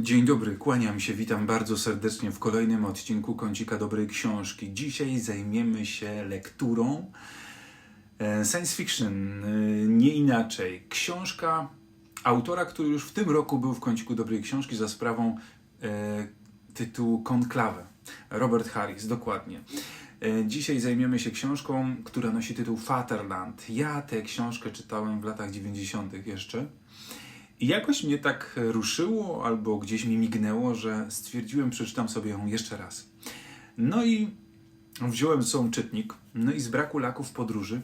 Dzień dobry, kłaniam się, witam bardzo serdecznie w kolejnym odcinku Kącika Dobrej Książki. Dzisiaj zajmiemy się lekturą e, science fiction, e, nie inaczej. Książka autora, który już w tym roku był w Kąciku Dobrej Książki za sprawą e, tytułu Konklawę. Robert Harris, dokładnie. Dzisiaj zajmiemy się książką, która nosi tytuł Fatherland. Ja tę książkę czytałem w latach 90. jeszcze. I jakoś mnie tak ruszyło, albo gdzieś mi mignęło, że stwierdziłem, przeczytam sobie ją jeszcze raz. No i wziąłem sobą czytnik, no i z braku laków podróży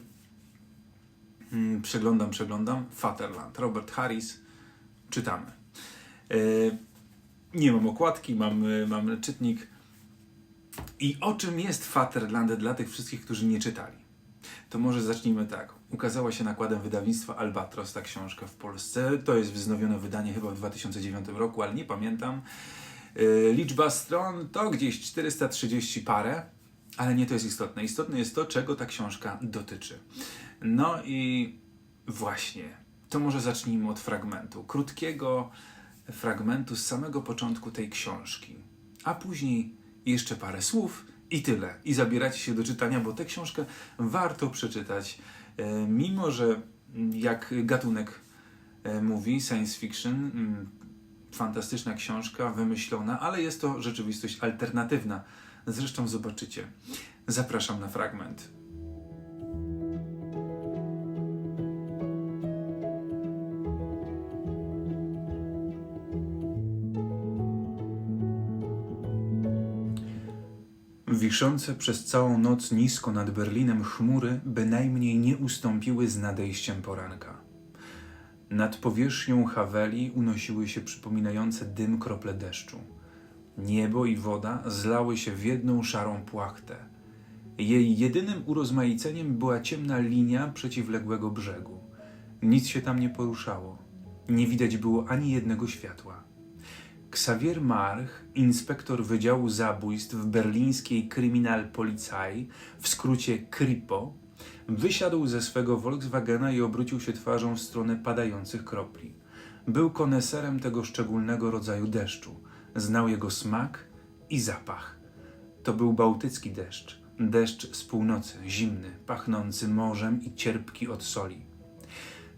mm, przeglądam, przeglądam Fatherland, Robert Harris, czytamy. E, nie mam okładki, mam, e, mam czytnik. I o czym jest Fatherland dla tych wszystkich, którzy nie czytali? To może zacznijmy tak. Ukazała się nakładem wydawnictwa Albatros ta książka w Polsce. To jest wznowione wydanie chyba w 2009 roku, ale nie pamiętam. Yy, Liczba stron to gdzieś 430 parę, ale nie to jest istotne. Istotne jest to, czego ta książka dotyczy. No i właśnie, to może zacznijmy od fragmentu. Krótkiego fragmentu z samego początku tej książki. A później jeszcze parę słów i tyle. I zabieracie się do czytania, bo tę książkę warto przeczytać. E, Mimo, że mm, jak gatunek e, mówi, science fiction, mm, fantastyczna książka, wymyślona, ale jest to rzeczywistość alternatywna. Zresztą zobaczycie. Zapraszam na fragment. Wiszące przez całą noc nisko nad Berlinem chmury bynajmniej nie ustąpiły z nadejściem poranka. Nad powierzchnią Haweli unosiły się przypominające dym krople deszczu. Niebo i woda zlały się w jedną szarą płachtę. Jej jedynym urozmaiceniem była ciemna linia przeciwległego brzegu. Nic się tam nie poruszało. Nie widać było ani jednego światła. Xavier March, inspektor Wydziału Zabójstw w berlińskiej Kriminalpolizei, w skrócie KRIPO, wysiadł ze swego Volkswagena i obrócił się twarzą w stronę padających kropli. Był koneserem tego szczególnego rodzaju deszczu. Znał jego smak i zapach. To był bałtycki deszcz. Deszcz z północy, zimny, pachnący morzem i cierpki od soli.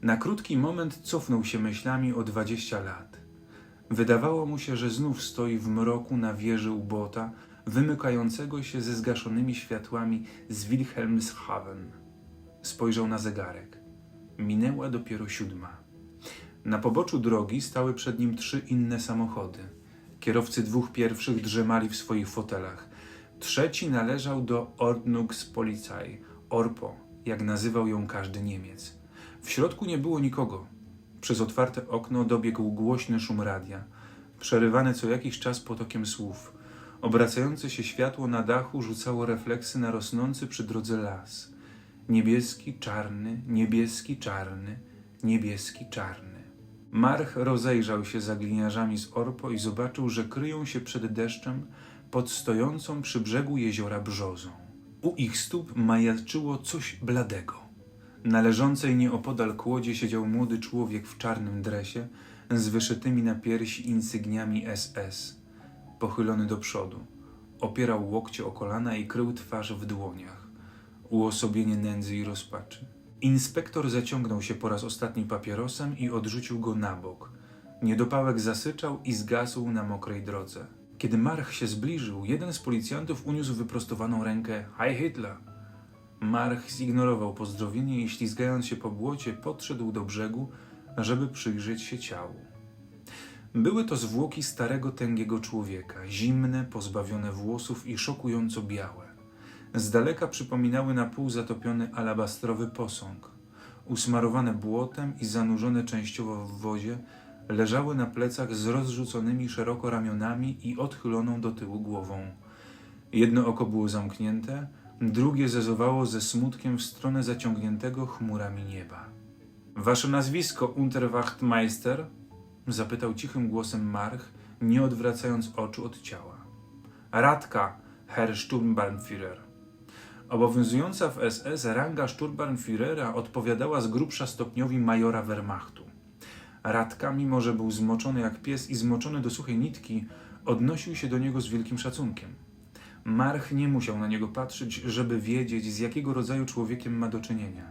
Na krótki moment cofnął się myślami o dwadzieścia lat. Wydawało mu się, że znów stoi w mroku na wieży ubota, wymykającego się ze zgaszonymi światłami z Wilhelmshaven. Spojrzał na zegarek. Minęła dopiero siódma. Na poboczu drogi stały przed nim trzy inne samochody. Kierowcy dwóch pierwszych drzemali w swoich fotelach. Trzeci należał do Ordnungspolizei, Orpo, jak nazywał ją każdy Niemiec. W środku nie było nikogo. Przez otwarte okno dobiegł głośny szum radia, przerywany co jakiś czas potokiem słów. Obracające się światło na dachu rzucało refleksy na rosnący przy drodze las. Niebieski, czarny, niebieski, czarny, niebieski, czarny. March rozejrzał się za gliniarzami z Orpo i zobaczył, że kryją się przed deszczem pod stojącą przy brzegu jeziora brzozą. U ich stóp majaczyło coś bladego. Na leżącej nieopodal kłodzie siedział młody człowiek w czarnym dresie z wyszytymi na piersi insygniami SS, pochylony do przodu. Opierał łokcie o kolana i krył twarz w dłoniach. Uosobienie nędzy i rozpaczy. Inspektor zaciągnął się po raz ostatni papierosem i odrzucił go na bok. Niedopałek zasyczał i zgasł na mokrej drodze. Kiedy March się zbliżył, jeden z policjantów uniósł wyprostowaną rękę Heil Hitler! March zignorował pozdrowienie i ślizgając się po błocie, podszedł do brzegu, żeby przyjrzeć się ciału. Były to zwłoki starego, tęgiego człowieka, zimne, pozbawione włosów i szokująco białe. Z daleka przypominały na pół zatopiony alabastrowy posąg. Usmarowane błotem i zanurzone częściowo w wodzie, leżały na plecach z rozrzuconymi szeroko ramionami i odchyloną do tyłu głową. Jedno oko było zamknięte, drugie zezowało ze smutkiem w stronę zaciągniętego chmurami nieba. Wasze nazwisko, Unterwachtmeister? zapytał cichym głosem March, nie odwracając oczu od ciała. Radka, Herr Sturmbannführer. Obowiązująca w SS ranga Sturmbannführera odpowiadała z grubsza stopniowi majora Wehrmachtu. Radka, mimo że był zmoczony jak pies i zmoczony do suchej nitki, odnosił się do niego z wielkim szacunkiem. March nie musiał na niego patrzeć, żeby wiedzieć, z jakiego rodzaju człowiekiem ma do czynienia.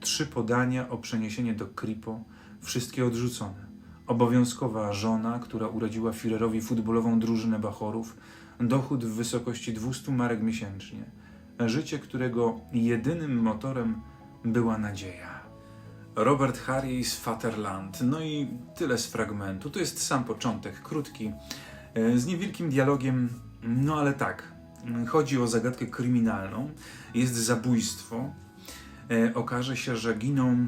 Trzy podania o przeniesienie do Kripo, wszystkie odrzucone. Obowiązkowa żona, która urodziła Führerowi futbolową drużynę Bachorów, dochód w wysokości 200 marek miesięcznie. Życie, którego jedynym motorem była nadzieja. Robert Harris, Vaterland. No i tyle z fragmentu. To jest sam początek, krótki, e, z niewielkim dialogiem, no ale tak. Chodzi o zagadkę kryminalną, jest zabójstwo. E, okaże się, że giną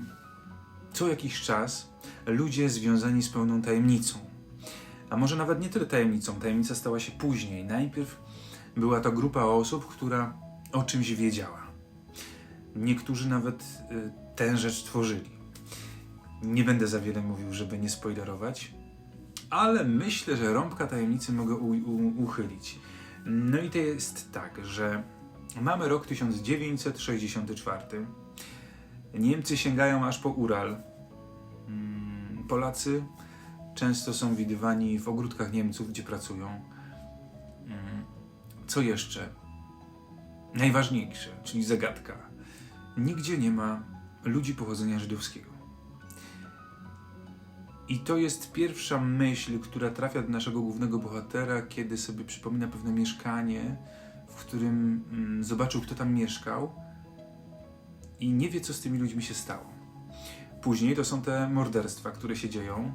co jakiś czas ludzie związani z pełną tajemnicą. A może nawet nie tyle tajemnicą, tajemnica stała się później. Najpierw była to grupa osób, która o czymś wiedziała. Niektórzy nawet y, tę rzecz tworzyli. Nie będę za wiele mówił, żeby nie spoilerować, ale myślę, że rąbka tajemnicy mogę uchylić. No i to jest tak, że mamy rok 1964. Niemcy sięgają aż po Ural. Mm, Polacy często są widywani w ogródkach Niemców, gdzie pracują. Mm, Co jeszcze? Najważniejsze, czyli zagadka. Nigdzie nie ma ludzi pochodzenia żydowskiego. I to jest pierwsza myśl, która trafia do naszego głównego bohatera, kiedy sobie przypomina pewne mieszkanie, w którym mm, zobaczył, kto tam mieszkał i nie wie, co z tymi ludźmi się stało. Później to są te morderstwa, które się dzieją.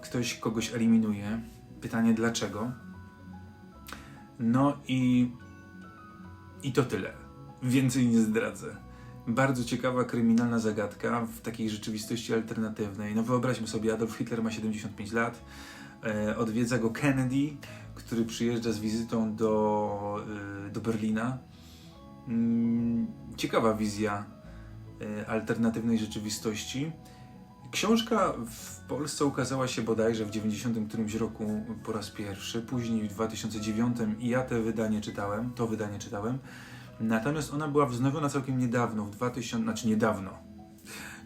Ktoś kogoś eliminuje. Pytanie dlaczego? No i. I to tyle. Więcej nie zdradzę. Bardzo ciekawa kryminalna zagadka w takiej rzeczywistości alternatywnej. No wyobraźmy sobie, Adolf Hitler ma 75 lat, e, odwiedza go Kennedy, który przyjeżdża z wizytą do, e, do Berlina. Mm, ciekawa wizja e, alternatywnej rzeczywistości. Książka w Polsce ukazała się bodajże w 90 którymś roku po raz pierwszy, później w 2009 i ja te wydanie czytałem, to wydanie czytałem. Natomiast ona była wznowiona całkiem niedawno, w 2000, znaczy niedawno,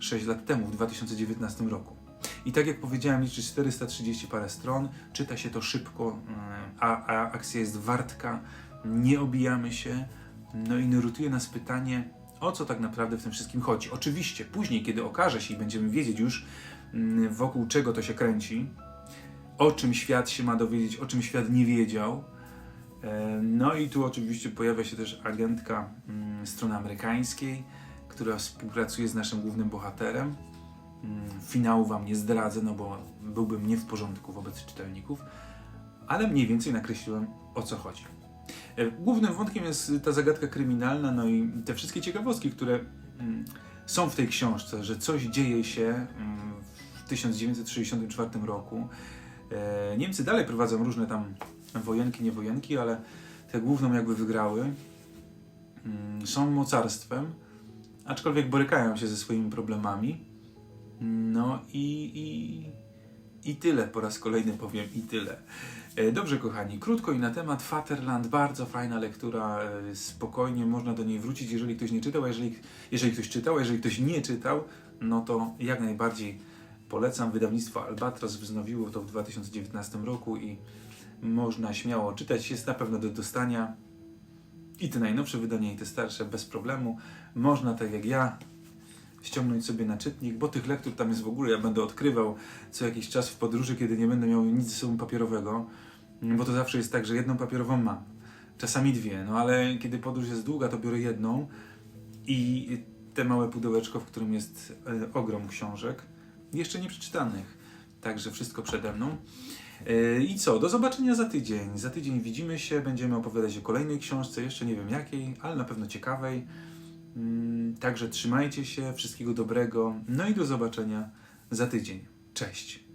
6 lat temu, w 2019 roku. I tak jak powiedziałem, liczy 430 parę stron, czyta się to szybko, a, a akcja jest wartka, nie obijamy się, no i nurtuje nas pytanie, o co tak naprawdę w tym wszystkim chodzi. Oczywiście, później, kiedy okaże się i będziemy wiedzieć już, mm, wokół czego to się kręci, o czym świat się ma dowiedzieć, o czym świat nie wiedział, No i tu oczywiście pojawia się też agentka mm, strony amerykańskiej, która współpracuje z naszym głównym bohaterem. Mm, Finału wam nie zdradzę, no bo byłbym nie w porządku wobec czytelników, ale mniej więcej nakreśliłem o co chodzi. E, Głównym wątkiem jest ta zagadka kryminalna, no i te wszystkie ciekawostki, które mm, są w tej książce, że coś dzieje się w 1964 roku. E, Niemcy dalej prowadzą różne tam wojenki, nie wojenki, ale te główną jakby wygrały. Mm, Są mocarstwem, aczkolwiek borykają się ze swoimi problemami. No i, i, i tyle, po raz kolejny powiem i tyle. E, Dobrze, kochani, krótko i na temat Vaterland, bardzo fajna lektura, e, spokojnie można do niej wrócić, jeżeli ktoś nie czytał, a jeżeli, jeżeli ktoś czytał, a jeżeli ktoś nie czytał, no to jak najbardziej polecam. Wydawnictwo Albatros wznowiło to w 2019 roku i można śmiało czytać, jest na pewno do dostania. I te najnowsze wydania, i te starsze bez problemu. Można, tak jak ja, ściągnąć sobie na czytnik, bo tych lektur tam jest w ogóle, ja będę odkrywał co jakiś czas w podróży, kiedy nie będę miał nic ze sobą papierowego, bo to zawsze jest tak, że jedną papierową mam, czasami dwie, no ale kiedy podróż jest długa, to biorę jedną i te małe pudełeczko, w którym jest e, ogrom książek, jeszcze nie przeczytanych, także wszystko przede mną. E, I co, do zobaczenia za tydzień. Za tydzień widzimy się, będziemy opowiadać o kolejnej książce, jeszcze nie wiem jakiej, ale na pewno ciekawej. Mm, Także trzymajcie się, wszystkiego dobrego, no i do zobaczenia za tydzień. Cześć.